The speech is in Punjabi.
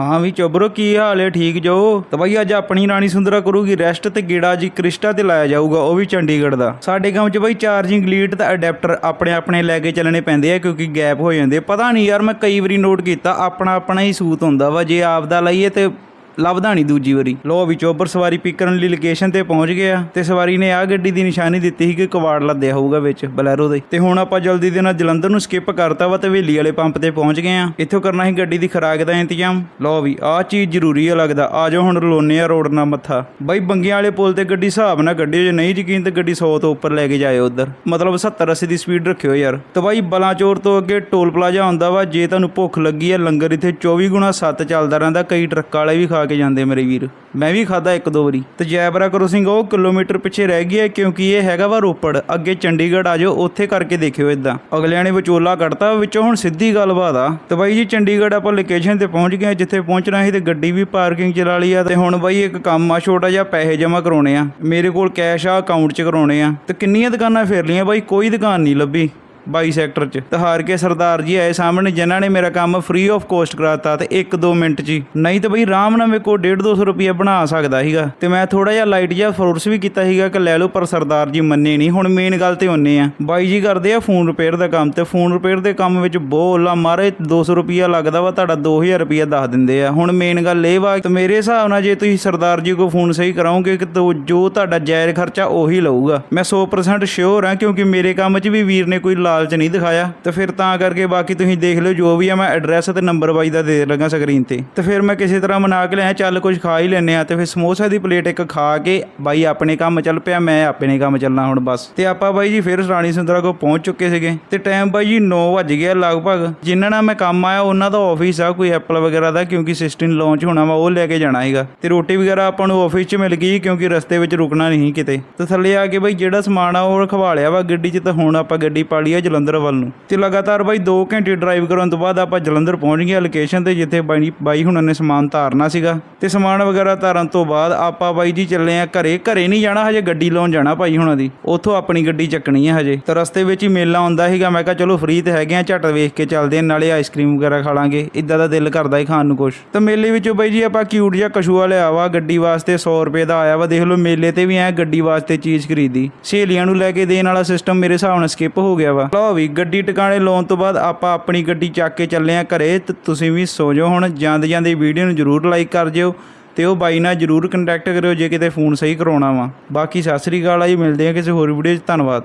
ਹਾਂ ਵੀ ਚੋਬਰੋ, ਕੀ ਹਾਲ ਹੈ? ਠੀਕ ਜੋ? ਤਾਂ ਬਾਈ ਅੱਜ ਆਪਣੀ ਰਾਣੀ ਸੁੰਦਰਾ ਕਰੂਗੀ ਰੈਸਟ ਤੇ ਗੇੜਾ ਜੀ ਕ੍ਰਿਸਟਾ ਤੇ ਲਾਇਆ ਜਾਊਗਾ, ਉਹ ਵੀ ਚੰਡੀਗੜ੍ਹ ਦਾ। ਸਾਡੇ ਕੰਮ 'ਚ ਬਾਈ ਚਾਰਜਿੰਗ ਲੀਡ ਤੇ ਅਡਾਪਟਰ ਆਪਣੇ ਆਪਣੇ ਲੈ ਕੇ ਚੱਲਣੇ ਪੈਂਦੇ ਆ, ਕਿਉਂਕਿ ਗੈਪ ਹੋ ਜਾਂਦੇ ਪਤਾ ਨਹੀਂ ਯਾਰ, ਮੈਂ ਕਈ ਵਾਰੀ ਨੋਟ ਕੀਤਾ, ਆਪਣਾ ਆਪਣਾ ਹੀ ਸੂਤ ਹੁੰਦਾ ਵਾ, ਜੇ ਆਪ ਦਾ ਲਈਏ ਤੇ ਲੱਭਦਾ ਨਹੀਂ ਦੂਜੀ ਵਾਰੀ। ਲੋ ਵੀ ਚੋਬਰ ਸਵਾਰੀ ਪਿਕ ਕਰਨ ਲਈ ਲੋਕੇਸ਼ਨ ਤੇ ਪਹੁੰਚ ਗਿਆ ਤੇ ਸਵਾਰੀ ਨੇ ਆ ਗੱਡੀ ਦੀ ਨਿਸ਼ਾਨੀ ਦਿੱਤੀ ਸੀ ਕਿ ਕਵਾੜ ਲੱਦਿਆ ਹੋਊਗਾ ਵਿੱਚ, ਬਲੈਰੋ ਦੇ। ਤੇ ਹੁਣ ਆਪਾਂ ਜਲਦੀ ਦੇ ਨਾਲ ਜਲੰਧਰ ਨੂੰ ਸਕਿਪ ਕਰਤਾ ਵਾ ਤੇ ਹਵੇਲੀ ਵਾਲੇ ਪੰਪ ਤੇ ਪਹੁੰਚ ਗਏ ਆ। ਇੱਥੋਂ ਕਰਨਾ ਸੀ ਗੱਡੀ ਦੀ ਖਰਾਕ ਦਾ ਇੰਤਜ਼ਾਮ। ਲੋ ਵੀ ਆਹ ਚੀਜ਼ ਜ਼ਰੂਰੀ ਆ ਲੱਗਦਾ। ਆ ਜਾਓ ਹੁਣ ਰਲੋਨੇ ਆ ਰੋਡ ਨਾਲ ਮੱਥਾ। ਬਾਈ ਬੰਗਿਆਂ ਵਾਲੇ ਪੁਲ ਤੇ ਗੱਡੀ ਹਿਸਾਬ ਨਾਲ ਗੱਡੀ ਜੇ ਨਹੀਂ ਯਕੀਨ ਤੇ ਗੱਡੀ 100 ਤੋਂ ਉੱਪਰ ਲੈ ਕੇ ਜਾਇਓ ਉਧਰ। ਮਤਲਬ 70 80 ਦੀ ਸਪੀਡ ਰੱਖਿਓ ਯਾਰ। ਤੇ ਬਾਈ ਬਲਾਚੌਰ ਤੋਂ ਅੱਗੇ ਟੋਲ ਪਲਾਜ਼ਾ ਆਉਂਦਾ ਵਾ, ਜੇ ਤੁਹਾਨੂੰ ਭੁੱਖ ਲੱਗੀ ਆ ਲੰਗਰ ਇੱਥੇ 24 ਗੁਣਾ 7 ਚੱਲਦਾ ਰਹਿੰਦਾ, ਕਈ ਟਰੱਕ ਵਾਲੇ ਵੀ ਖਾ ਕੇ ਜਾਂਦੇ ਮੇਰੇ ਵੀਰ। ਮੈਂ ਵੀ ਖਾਦਾ ਇੱਕ ਦੋ ਵਾਰੀ। ਤੇ ਜੈਬਰਾ ਕ੍ਰੋਸਿੰਗ ਉਹ ਕਿਲੋਮੀਟਰ ਪਿੱਛੇ ਰਹਿ ਗਈ ਹੈ ਕਿਉਂਕਿ ਇਹ ਹੈਗਾ ਵਾ ਰੋਪੜ। ਅੱਗੇ ਚੰਡੀਗੜ੍ਹ ਆ ਜਾਓ, ਉੱਥੇ ਕਰਕੇ ਦੇਖਿਓ ਇਦਾਂ ਅਗਲਿਆਂ ਨੇ ਵਿਚੋਲਾ ਕੱਢਤਾ, ਵਿੱਚੋਂ ਹੁਣ ਸਿੱਧੀ ਗੱਲਬਾਤ ਆ ਤੇ ਬਾਈ ਜੀ, ਚੰਡੀਗੜ੍ਹ ਆਪਾਂ ਲੋਕੇਸ਼ਨ ਤੇ ਪਹੁੰਚ ਗਏ ਜਿੱਥੇ ਪਹੁੰਚਣਾ ਸੀ ਤੇ ਗੱਡੀ ਵੀ ਪਾਰਕਿੰਗ ਚ ਲਾ ਲਈ ਆ। ਤੇ ਹੁਣ ਬਾਈ ਇੱਕ ਕੰਮ ਆ, ਛੋਟਾ ਜਿਹਾ ਪੈਸੇ ਜਮ੍ਹਾਂ ਕਰਾਉਣੇ ਆ। ਮੇਰੇ ਕੋਲ ਕੈਸ਼ ਆ ਅਕਾਊਂਟ ਚ ਕਰਾਉਣੇ ਆ। ਤੇ ਕਿੰਨੀਆਂ ਦੁਕਾਨਾਂ ਫੇਰ ਲੀਆਂ ਬਾਈ? ਕੋਈ ਦੁਕਾਨ ਨਹੀਂ ਲੱਭੀ। 22 ਸੈਕਟਰ ਚ। ਤੇ ਹਾਰ ਕੇ ਸਰਦਾਰ ਜੀ ਆਏ ਸਾਹਮਣੇ, ਜਿਨ੍ਹਾਂ ਨੇ ਮੇਰਾ ਕੰਮ ਫ੍ਰੀ ਆਫ ਕੋਸਟ ਕਰਾਤਾ ਤੇ 1-2 ਮਿੰਟ ਚ ਨਹੀਂ ਤੇ ਬਈ ਆਰਾਮ ਨਾਲ ਮੇਰੇ ਕੋਲ 1.5-200 ਰੁਪਏ ਬਣਾ ਸਕਦਾ ਸੀਗਾ। ਤੇ ਮੈਂ ਥੋੜਾ ਜਿਹਾ ਲਾਈਟ ਜਿਹਾ ਫੋਰਸ ਵੀ ਕੀਤਾ ਸੀਗਾ ਕਿ ਲੈ ਲਓ, ਪਰ ਸਰਦਾਰ ਜੀ ਮੰਨੇ ਨਹੀਂ। ਹੁਣ ਮੇਨ ਗੱਲ ਤੇ ਹੁੰਨੇ ਆ ਬਾਈ ਜੀ ਕਰਦੇ ਆ ਫੋਨ ਰਿਪੇਅਰ ਦਾ ਕੰਮ ਤੇ ਫੋਨ ਰਿਪੇਅਰ ਦੇ ਕੰਮ ਵਿੱਚ ਬੋਲਾ ਮਾਰੇ 200 ਰੁਪਿਆ ਲੱਗਦਾ ਵਾ, ਤੁਹਾਡਾ 2000 ਰੁਪਿਆ ਦੱਸ ਦਿੰਦੇ ਆ। ਹੁਣ ਮੇਨ ਗੱਲ ਇਹ ਵਾ, ਤੇ ਮੇਰੇ ਹਿਸਾਬ ਨਾਲ ਜੇ ਤੁਸੀਂ ਸਰਦਾਰ ਜੀ ਕੋ ਫੋਨ ਸਹੀ ਕਰਾਓਗੇ, ਕਿ ਤੋ ਜੋ ਤੁਹਾਡਾ ਜਾਇਜ਼ ਖਰਚਾ ਉਹੀ ਲਊਗਾ। ਮੈਂ 100% ਸ਼ੋਰ ਹਾਂ, ਕਿਉਂਕਿ ਮੇਰੇ ਕੰਮ 'ਚ ਵੀ ਵੀਰ ਨੇ ਕੋਈ ਲਾ ਚ ਨਹੀਂ ਦਿਖਾਇਆ, ਤੇ ਫਿਰ ਤਾਂ ਕਰਕੇ ਬਾਕੀ ਤੁਸੀਂ ਦੇਖ ਲਿਓ ਜੋ ਵੀ ਆ, ਮੈਂ ਐਡਰੈਸ ਤੇ ਨੰਬਰ ਬਾਈ ਦਾ ਦੇ ਲੱਗਾ ਸਕਰੀਨ ਤੇ। ਤੇ ਫਿਰ ਮੈਂ ਕਿਸੇ ਤਰ੍ਹਾਂ ਮਨਾ ਕੇ ਲਿਆ ਚੱਲ ਕੁਝ ਖਾ ਹੀ ਲੈਨੇ ਆ, ਤੇ ਫਿਰ ਸਮੋਸਾ ਦੀ ਪਲੇਟ ਇੱਕ ਖਾ ਕੇ ਬਾਈ ਆਪਣੇ ਕੰਮ ਚੱਲ ਪਿਆ, ਮੈਂ ਆਪਣੇ ਕੰਮ ਚੱਲਣਾ ਹੁਣ ਬਸ। ਤੇ ਆਪਾਂ ਬਾਈ ਜੀ ਫਿਰ ਰਾਣੀ ਸੁੰਦਰਾ ਕੋ ਪਹੁੰਚ ਚੁੱਕੇ ਸੀਗੇ, ਤੇ ਟਾਈਮ ਬਾਈ ਜੀ 9 ਵੱਜ ਗਿਆ ਲਗਭਗ। ਜਿਨ੍ਹਾਂ ਨਾਲ ਮੈਂ ਕੰਮ ਆਇਆ, ਉਹਨਾਂ ਦਾ ਆਫਿਸ ਆ, ਕੋਈ ਐਪਲ ਵਗੈਰਾ ਦਾ, ਕਿਉਂਕਿ ਸਿਸਟਮ ਲਾਂਚ ਹੋਣਾ ਵਾ, ਉਹ ਲੈ ਕੇ ਜਾਣਾ ਹੈਗਾ ਤੇ ਰੋਟੀ ਵਗੈਰਾ ਆਪਾਂ ਨੂੰ ਆਫਿਸ 'ਚ ਮਿਲ ਗਈ, ਕਿਉਂਕਿ ਰਸਤੇ ਵਿੱਚ ਰੁਕਣਾ ਨਹੀਂ ਕਿਤੇ। ਤੇ ਥੱਲੇ ਆ ਕੇ ਬਾਈ ਜਿਹੜਾ ਸਮਾਨ ਆ, ਉਹ ਰਖਵਾ ਲਿਆ ਵਾ ਗੱਡੀ 'ਚ, ਤਾਂ ਹੁਣ ਆਪਾਂ ਗੱਡੀ ਪਾ ਲਈ ਆ ਜਲੰਧਰ ਵੱਲ ਨੂੰ। ਤੇ ਲਗਾਤਾਰ ਬਾਈ 2 ਘੰਟੇ ਡਰਾਈਵ ਕਰਨ ਤੋਂ ਬਾਅਦ ਆਪਾਂ ਜਲੰਧਰ ਪਹੁੰਚ ਗਏ ਲੋਕੇਸ਼ਨ ਤੇ, ਜਿੱਥੇ ਬਾਈ ਹੁਣਾਂ ਨੇ ਸਮਾਨ ਧਾਰਨਾ ਸੀਗਾ। ਤੇ ਸਮਾਨ ਵਗੈਰਾ ਧਾਰਨ ਤੋਂ ਬਾਅਦ ਆਪਾਂ ਬਾਈ ਜੀ ਚੱਲੇ ਆ ਘਰੇ। ਘਰੇ ਨਹੀਂ ਜਾਣਾ ਹਜੇ, ਗੱਡੀ ਲਾਉਣ ਜਾਣਾ ਭਾਈ ਹੁਣਾਂ ਦੀ। ਉੱਥੋਂ ਆਪਣੀ ਗੱਡੀ ਚੱਕਣੀ ਹੈ ਹਜੇ। ਤਾਂ ਰਸਤੇ ਵਿੱਚ ਹੀ ਮੇਲਾ ਆਉਂਦਾ ਸੀਗਾ। ਮੈਂ ਕਿਹਾ ਚਲੋ ਫ੍ਰੀ ਤੇ ਹੈਗੇ ਆ, ਝਟ ਵੇਖ ਕੇ ਚੱਲਦੇ ਆ, ਨਾਲੇ ਆਈਸਕ੍ਰੀਮ ਵਗੈਰਾ ਖਾ ਲਾਂਗੇ। ਇਦਾਂ ਦਾ ਦਿਲ ਕਰਦਾ ਹੀ ਖਾਣ ਨੂੰ ਕੁਛ। ਤਾਂ ਮੇਲੇ ਵਿੱਚੋਂ ਬਾਈ ਜੀ ਆਪਾਂ ਕਿਊਟ ਜਿਹਾ ਕਸ਼ੂਆ ਲਿਆ ਵਾ, ਗੱਡੀ ਵਾਸਤੇ 100 ਰੁਪਏ ਦਾ ਆਇਆ ਵਾ। ਦੇਖ ਲਓ ਮੇਲੇ ਤੇ ਵੀ ਐ ਗੱਡੀ ਵਾਸਤੇ ਚੀਜ਼ ਖਰੀਦੀ। ਸਹੇਲੀਆਂ ਨੂੰ ਲੈ ਕੇ ਦੇਣ ਵਾਲਾ ਸਿਸਟਮ ਮੇਰੇ ਹਿਸਾਬ ਨਾਲ ਸਕਿਪ ਹੋ ਗਿਆ ਵਾ। ਲਓ ਵੀ ਗੱਡੀ ਟਿਕਾਣੇ ਲਾਉਣ ਤੋਂ ਬਾਅਦ ਆਪਾਂ ਆਪਣੀ ਗੱਡੀ ਚੱਕ ਕੇ ਚੱਲੇ ਆ ਘਰੇ, ਤੇ ਤੁਸੀਂ ਵੀ ਸੋ ਜਾਓ ਹੁਣ। ਜਾਂਦੇ ਜਾਂਦੇ ਵੀਡੀਓ ਨੂੰ ਜਰੂਰ ਲਾਈਕ ਕਰ ਜਿਓ ਤੇ ਉਹ ਬਾਈ ਨਾਲ ਜਰੂਰ ਕੰਟੈਕਟ ਕਰਿਓ ਜੇ ਕਿਤੇ ਫੋਨ ਸਹੀ ਕਰਾਉਣਾ ਵਾ। ਬਾਕੀ ਸਤਿ ਸ੍ਰੀ ਅਕਾਲ ਆ ਜੀ, ਮਿਲਦੇ ਆ ਕਿਸੇ ਹੋਰ ਵੀਡੀਓ 'ਚ। ਧੰਨਵਾਦ।